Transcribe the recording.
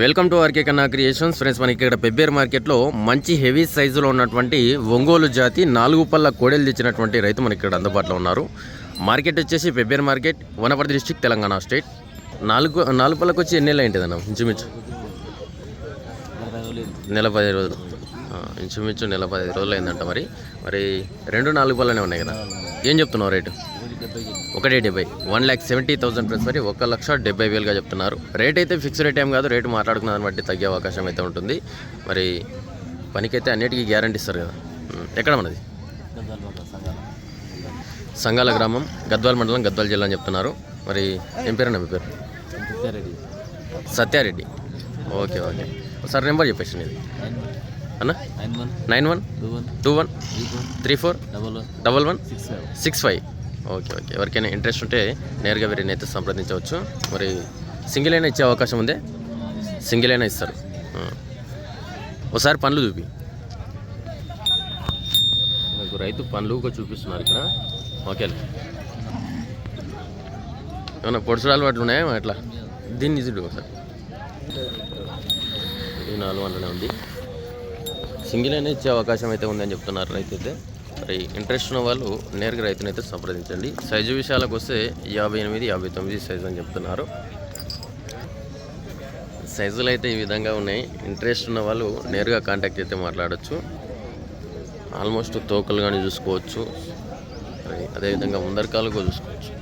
Welcome to RK Kanna creations. Friends మనకి ఇక్కడ పెబ్బేర్ మార్కెట్లో మంచి హెవీ సైజులో ఉన్నటువంటి ఒంగోలు జాతి నాలుగు పళ్ళ కోడెలు తెచ్చినటువంటి రైతు మనకి ఇక్కడ అందుబాటులో ఉన్నారు. మార్కెట్ వచ్చేసి Pebbair market Wanaparthy district Telangana state. నాలుగు నాలుగు పళ్ళకు వచ్చి ఎన్నెల నెలలు ఏంటిదన్న ఇంచుమించు. నెల పదిహేను రోజులు. ఇంచుమించు నెల పదిహేను రోజులు అయిందంట మరి. మరి రెండు నాలుగు పళ్ళనే ఉన్నాయి కదా. ఏం చెప్తున్నావు రేటు? ఒకటి డెబ్బై. One lakh seventy thousand plus మరి ఒక లక్ష డెబ్బై వేలుగా చెప్తున్నారు. రేట్ అయితే ఫిక్స్ రేట్ ఏం కాదు రేటు మాట్లాడుకున్న దాన్ని బట్టి తగ్గే అవకాశం అయితే ఉంటుంది. మరి పనికైతే అన్నిటికీ గ్యారంటీ ఇస్తారు కదా. ఎక్కడ మనది? సంగాల గ్రామం గద్వాల మండలం గద్వాల జిల్లా అని చెప్తున్నారు. మరి ఏం పేరు మీ పేరు? Satya Reddy. Okay okay. Sir number చెప్పేసి నీది అన్న? Nine one. Nine one? Two one. Two one? Three four. Double one. Double one? Six seven six five. Okay okay. ఎవరికైనా ఇంట్రెస్ట్ ఉంటే నేరుగా వీరిని అయితే సంప్రదించవచ్చు. మరి సింగిల్ అయినా ఇచ్చే అవకాశం ఉంది? సింగిల్ అయినా ఇస్తారు. ఒకసారి పనులు చూపి. మీకు రైతు పనులు కూడా చూపిస్తున్నారు ఇక్కడ. ఓకే ఏమన్నా పొడుచుడాలు అట్లా ఉన్నాయా అట్లా? దీన్ని చూడు ఒకసారి. ఇది నాలుగు వందలనే ఉంది. సింగిల్ అయినా ఇచ్చే అవకాశం అయితే ఉందని చెప్తున్నారు రైతు అయితే. మరి ఇంట్రెస్ట్ ఉన్న వాళ్ళు నేరుగా రైతునైతే సంప్రదించండి. సైజు విషయాలకు వస్తే యాభై ఎనిమిది యాభై తొమ్మిది సైజు అని చెప్తున్నారు. సైజులు అయితే ఈ విధంగా ఉన్నాయి. ఇంట్రెస్ట్ ఉన్న వాళ్ళు నేరుగా కాంటాక్ట్ అయితే మాట్లాడచ్చు. ఆల్మోస్ట్ తోకలు కానీ చూసుకోవచ్చు. మరి అదేవిధంగా ముందరకాలు కూడా చూసుకోవచ్చు.